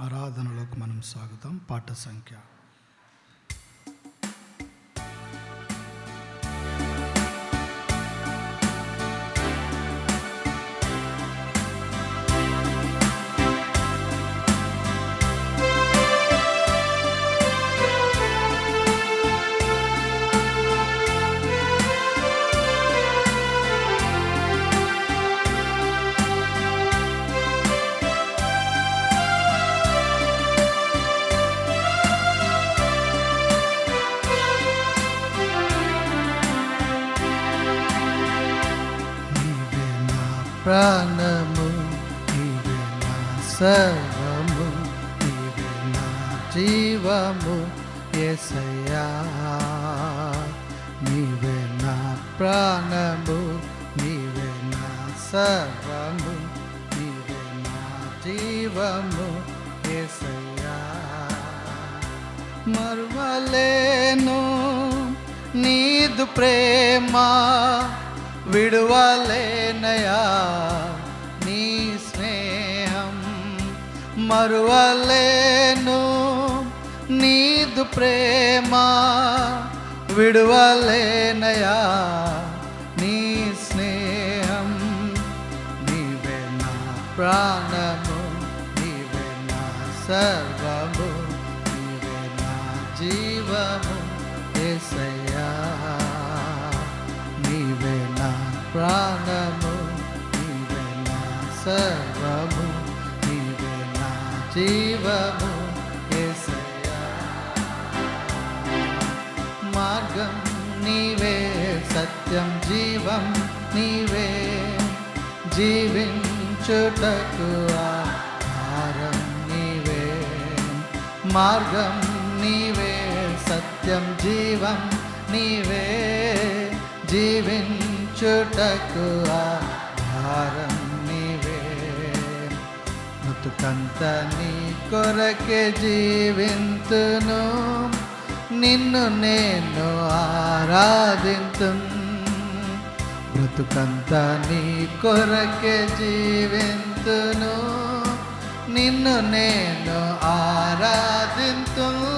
ఆరాధనలోకి మనం సాగుతాం. పాట సంఖ్య ప్రాణము నీవే నా సర్వము నీవే నా జీవము ఎసయా నీవే నా ప్రాణము నీవే నా సర్వము నీవే నా జీవము ఎసయా మరువలేను నీదు ప్రేమ విడువలేనయా నీ స్నేహం మరువలేను. నీదు ప్రేమ విడువలేనయా నీ స్నేహం. నీవే నా ప్రాణము నీవే నా సర్వము నీవే నా జీవము ఏసయ్య. ప్రాణము నీవే నా సర్వము నీవే నా జీవము మార్గం నీవే సత్యం జీవం నీవే. జీవించుటకు ఆహారం నీవే. మార్గం నీవే సత్యం జీవం నీవే. జీవించుటకు ఆహారం నీవే. బ్రతుకంత నీ కొరకే జీవింతును. నిన్ను నేను ఆరాధింతు. బ్రతుకంత నీ కొరకే జీవింతును. నిన్ను నేను ఆరాధింతును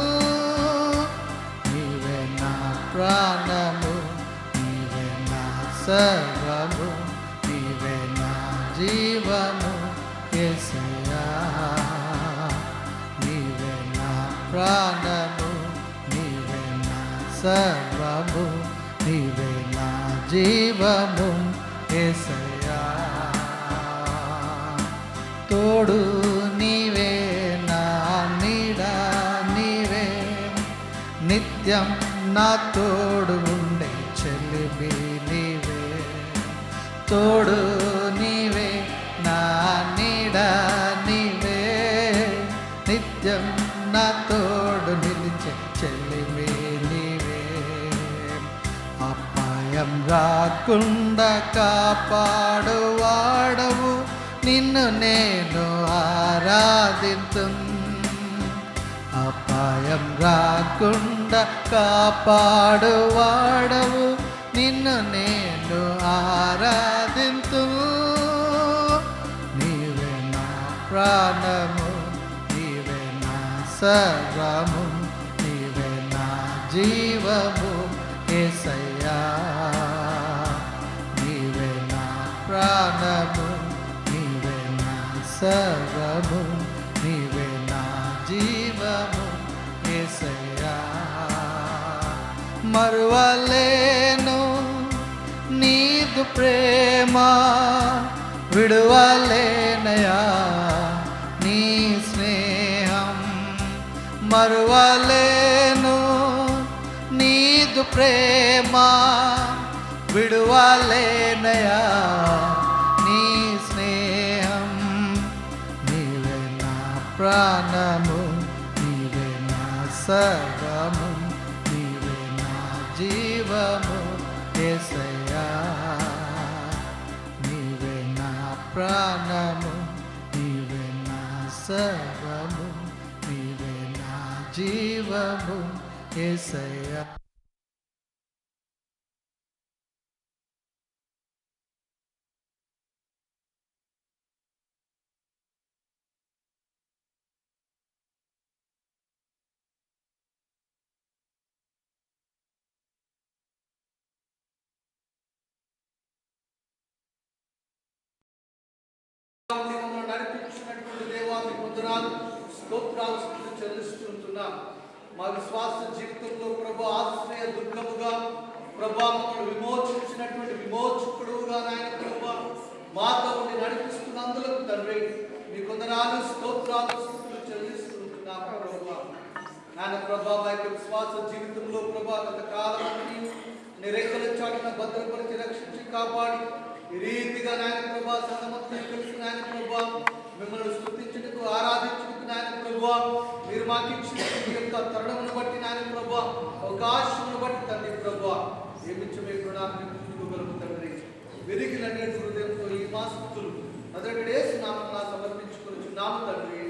సర్వము నీవే నా జీవము ఎసయా నీవే నా ప్రాణము నీవే నా సర్వము నీవే నా జీవము ఎసయా తోడు నీవే నా నీడ నీవే నిత్యం నా తోడు. తోడు నీవే నా నీడ నీవే. నిత్యం నా తోడు నిలిచే చెల్లివే నీవే. అపాయం రాకుండా కాపాడువాడవు నిన్ను నేను ఆరాధింతు. అపాయం రాకుండా కాపాడువాడవు నిన్ను నేను ఆరా ప్రార్థింతు నీవే నా ప్రాణము నీవే నా సర్వము నీవే నా జీవము ఏసయ్యా. నీవే నా ప్రాణము నీవే నా సర్వము నీవే నా జీవము ఏసయ్యా. మరువలే నీకు ప్రేమ విడువలేనయా? నీ స్నేహం మరువలేను. నీదు ప్రేమ విడువలేనయా? నీ స్నేహం నీవే నా ప్రాణము నీవే నా సర్వము నీవే నా జీవము ఏసయ్యా. ప్రాణము నీవే నా సర్వము నీవే నా జీవము. ఏసయ్యా వందనాలు స్తోత్రాలు స్తుతులు చెల్లిస్తుంటున్నాం. మా విశ్వాస జీవితంలో ప్రభు ఆశ్రయ దుర్గముగా ప్రభా మమ్మల్ని విమోచించినటువంటి విమోచకుడుగా నాయన ప్రభా మాతో ఉండి నడిపిస్తున్నందులకు తండ్రి మీ కొందనాలు స్తోత్రాలు స్తుతులు చెల్లిస్తుంటున్నాం ప్రభా. నాయన ప్రభా మా యొక్క విశ్వాస జీవితంలో ప్రభా గత కాలం నుండి చాటున భద్రపరిచి రక్షించి కాపాడి ఈ రీతిగా నాయన ప్రభా సంగమంతా కలిసి నాయన ప్రభా మిమ్మల్ని స్థుతించుటకు ఆరాధించుటకు నాయన ప్రభు మీరు మాకు ఇచ్చిన మీ యొక్క తరుణమును బట్టి నాయన ప్రభు అవకాశమును బట్టి తండ్రి ప్రభు ఏమిచ్చు మీ గుణాన్ని చూసుకోగలము తండ్రి. విరిగిన నేటి హృదయంతో ఈ మాస్తులు అదొకటేసి నామం సమర్పించుకొని తండ్రి.